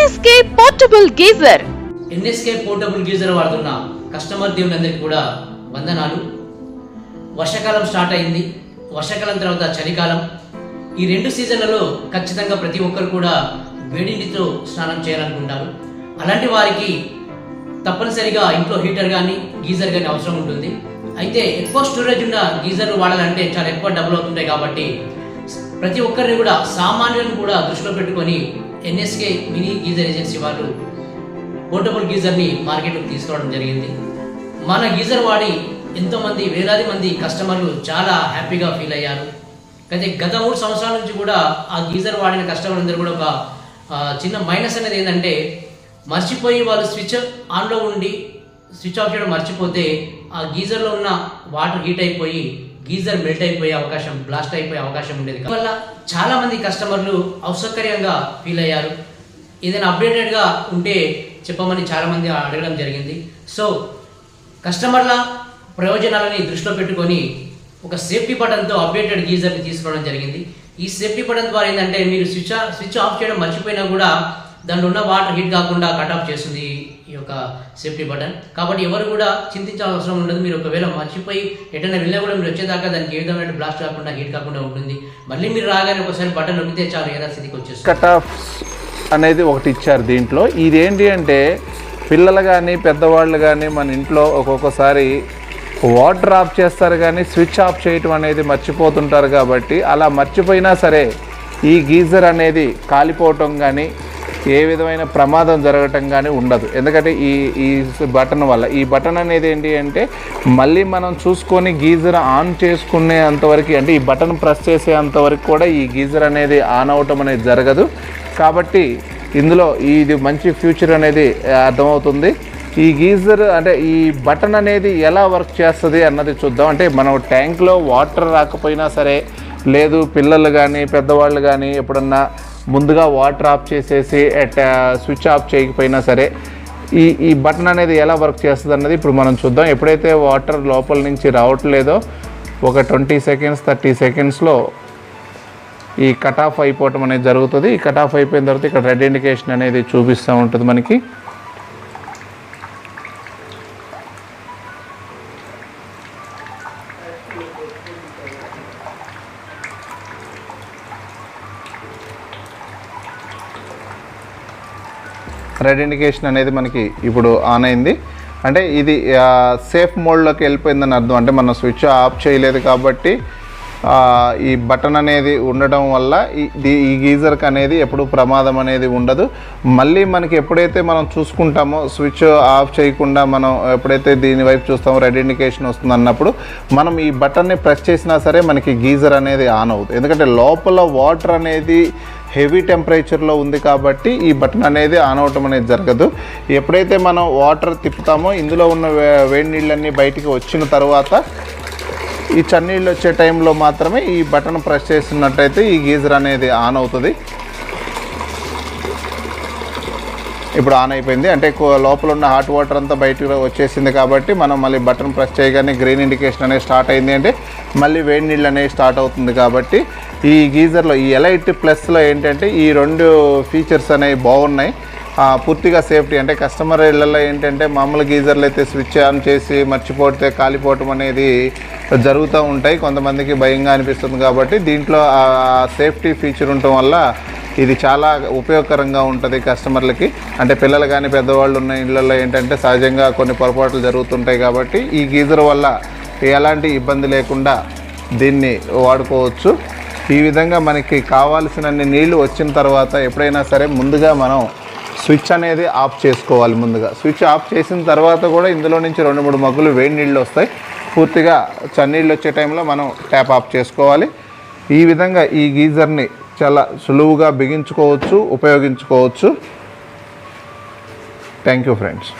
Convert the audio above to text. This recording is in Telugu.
NSK portable geyser. NSK portable geyser వాడుతున్న కస్టమర్ దేవులందరికీ కూడా వందనాలు. వర్షాకాలం స్టార్ట్ అయింది. వర్షాకాలం తర్వాత చలికాలం. ఈ రెండు సీజన్లలో ఖచ్చితంగా ప్రతి ఒక్కరు కూడా వేడింటితో స్నానం చేయాలనుకుంటారు. అలాంటి వారికి తప్పనిసరిగా ఇంట్లో హీటర్ కానీ గీజర్ కానీ అవసరం ఉంటుంది. అయితే ఎక్కువ స్టోరేజ్ ఉన్న గీజర్లు వాడాలంటే చాలా ఎక్కువ డబ్బులు అవుతుంటాయి కాబట్టి ప్రతి ఒక్కరిని కూడా సామాన్యులను కూడా దృష్టిలో పెట్టుకొని ఎన్ఎస్కే మినీ గీజర్ ఏజెన్సీ వాళ్ళు పోర్టబుల్ గీజర్ని మార్కెట్లోకి తీసుకురావడం జరిగింది. మన గీజర్ వాడి ఎంతోమంది వేలాది మంది కస్టమర్లు చాలా హ్యాపీగా ఫీల్ అయ్యారు. అయితే గత మూడు సంవత్సరాల నుంచి కూడా ఆ గీజర్ వాడిన కస్టమర్ అందరూ కూడా ఒక చిన్న మైనస్ అనేది ఏంటంటే మర్చిపోయి వాళ్ళు స్విచ్ ఆన్లో ఉండి స్విచ్ ఆఫ్ చేయడం మర్చిపోతే ఆ గీజర్లో ఉన్న వాటర్ హీట్ అయిపోయి గీజర్ మెల్ట్ అయిపోయే అవకాశం బ్లాస్ట్ అయిపోయే అవకాశం ఉండేది. వల్ల చాలా మంది కస్టమర్లు అసౌకర్యంగా ఫీల్ అయ్యారు. ఏదైనా అప్డేటెడ్గా ఉంటే చెప్పమని చాలామంది అడగడం జరిగింది. సో కస్టమర్ల ప్రయోజనాలని దృష్టిలో పెట్టుకొని ఒక సేఫ్టీ బటన్తో అప్డేటెడ్ గీజర్ని తీసుకురావడం జరిగింది. ఈ సేఫ్టీ బటన్ ద్వారా ఏంటంటే మీరు స్విచ్ ఆ- స్విచ్ ఆఫ్ చేయడం మర్చిపోయినా కూడా దాంట్లో ఉన్న వాటర్ హీట్ కాకుండా కట్ ఆఫ్ చేస్తుంది ఈ యొక్క సేఫ్టీ బటన్. కాబట్టి ఎవరు కూడా చింతించాల్సిన అవసరం ఉండదు. మీరు ఒకవేళ మర్చిపోయి ఎటైనా వెళ్ళినా కూడా మీరు వచ్చేదాకా దానికి ఏ విధమైన బ్లాస్ట్ కాకుండా హీట్ కాకుండా ఉంటుంది. మళ్ళీ మీరు రాగానే ఒకసారి బటన్ నొక్కితే చాలు యథాస్థితికి వచ్చేస్తుంది. కట్ ఆఫ్ అనేది ఒకటి ఇచ్చారు దీంట్లో. ఇదేంటి అంటే పిల్లలు కానీ పెద్దవాళ్ళు కానీ మన ఇంట్లో ఒక్కొక్కసారి వాటర్ ఆఫ్ చేస్తారు కానీ స్విచ్ ఆఫ్ చేయటం అనేది మర్చిపోతుంటారు కాబట్టి అలా మర్చిపోయినా సరే ఈ గీజర్ అనేది కాలిపోవటం కానీ ఏ విధమైన ప్రమాదం జరగటం కానీ ఉండదు. ఎందుకంటే ఈ ఈ బటన్ వల్ల. ఈ బటన్ అనేది ఏంటి అంటే మళ్ళీ మనం చూసుకొని గీజర్ ఆన్ చేసుకునే అంతవరకు అంటే ఈ బటన్ ప్రెస్ చేసే అంతవరకు కూడా ఈ గీజర్ అనేది ఆన్ అవటం అనేది జరగదు. కాబట్టి ఇందులో ఇది మంచి ఫ్యూచర్ అనేది అర్థమవుతుంది. ఈ గీజర్ అంటే ఈ బటన్ అనేది ఎలా వర్క్ చేస్తుంది అన్నది చూద్దాం. అంటే మనం ట్యాంక్లో వాటర్ రాకపోయినా సరే లేదు పిల్లలు కానీ పెద్దవాళ్ళు కానీ ఎప్పుడన్నా ముందుగా వాటర్ ఆఫ్ చేసేసి అట్ స్విచ్ ఆఫ్ చేయకపోయినా సరే ఈ ఈ బటన్ అనేది ఎలా వర్క్ చేస్తుంది అన్నది ఇప్పుడు మనం చూద్దాం. ఎప్పుడైతే వాటర్ లోపల నుంచి రావట్లేదో ఒక ట్వంటీ సెకండ్స్ థర్టీ సెకండ్స్లో ఈ కట్ ఆఫ్ అయిపోవటం అనేది జరుగుతుంది. ఈ కట్ ఆఫ్ అయిపోయిన తర్వాత ఇక్కడ రెడ్ ఇండికేషన్ అనేది చూపిస్తూ ఉంటుంది మనకి. రెడ్ ఇండికేషన్ అనేది మనకి ఇప్పుడు ఆన్ అయింది. అంటే ఇది సేఫ్ మోడ్లోకి వెళ్ళిపోయిందని అర్థం. అంటే మనం స్విచ్ ఆఫ్ చేయలేదు కాబట్టి ఈ బటన్ అనేది ఉండడం వల్ల దీ- ఈ గీజర్కి అనేది ఎప్పుడు ప్రమాదం అనేది ఉండదు. మళ్ళీ మనకి ఎప్పుడైతే మనం చూసుకుంటామో స్విచ్ ఆఫ్ చేయకుండా మనం ఎప్పుడైతే దీని వైపు చూస్తామో రెడ్ ఇండికేషన్ వస్తుంది అన్నప్పుడు మనం ఈ బటన్ని ప్రెస్ చేసినా సరే మనకి గీజర్ అనేది ఆన్ అవుతుంది. ఎందుకంటే లోపల వాటర్ అనేది హెవీ టెంపరేచర్లో ఉంది కాబట్టి ఈ బటన్ అనేది ఆన్ అవటం అనేది జరగదు. ఎప్పుడైతే మనం వాటర్ తిప్పుతామో ఇందులో ఉన్న వే- వేడి నీళ్ళన్నీ బయటికి వచ్చిన తర్వాత ఈ చన్నీళ్ళు వచ్చే టైంలో మాత్రమే ఈ బటన్ ప్రెస్ చేసినట్టయితే ఈ గీజర్ అనేది ఆన్ అవుతుంది. ఇప్పుడు ఆన్ అయిపోయింది. అంటే లోపల ఉన్న హాట్ వాటర్ అంతా బయటకు వచ్చేసింది కాబట్టి మనం మళ్ళీ బటన్ ప్రెస్ చేయగానే గ్రీన్ ఇండికేషన్ అనేది స్టార్ట్ అయింది అంటే మళ్ళీ వేడి నీళ్ళు అనేవి స్టార్ట్ అవుతుంది కాబట్టి ఈ గీజర్లో ఈ ఎలైట్ ప్లస్లో ఏంటంటే ఈ రెండు ఫీచర్స్ అనేవి బాగున్నాయి. పూర్తిగా సేఫ్టీ అంటే కస్టమర్ ఇళ్ళల్లో ఏంటంటే మామూలు గీజర్లు అయితే స్విచ్ ఆన్ చేసి మర్చిపోతే కాలిపోవటం అనేది జరుగుతూ ఉంటాయి. కొంతమందికి భయంగా అనిపిస్తుంది కాబట్టి దీంట్లో సేఫ్టీ ఫీచర్ ఉండటం వల్ల ఇది చాలా ఉపయోగకరంగా ఉంటుంది కస్టమర్లకి. అంటే పిల్లలు కానీ పెద్దవాళ్ళు ఉన్న ఇళ్ళల్లో ఏంటంటే సహజంగా కొన్ని పొరపాట్లు జరుగుతుంటాయి కాబట్టి ఈ గీజర్ వల్ల ఎలాంటి ఇబ్బంది లేకుండా దీన్ని వాడుకోవచ్చు. ఈ విధంగా మనకి కావాల్సినన్ని నీళ్ళు వచ్చిన తర్వాత ఎప్పుడైనా సరే ముందుగా మనం స్విచ్ అనేది ఆఫ్ చేసుకోవాలి ముందుగా. స్విచ్ ఆఫ్ చేసిన తర్వాత కూడా ఇందులో నుంచి రెండు మూడు మగ్గులు వేడి నీళ్ళు వస్తాయి. పూర్తిగా చన్నీళ్ళు వచ్చే టైంలో మనం ట్యాప్ ఆఫ్ చేసుకోవాలి. ఈ విధంగా ఈ గీజర్ని చాలా సులువుగా బిగించుకోవచ్చు ఉపయోగించుకోవచ్చు. Thank you friends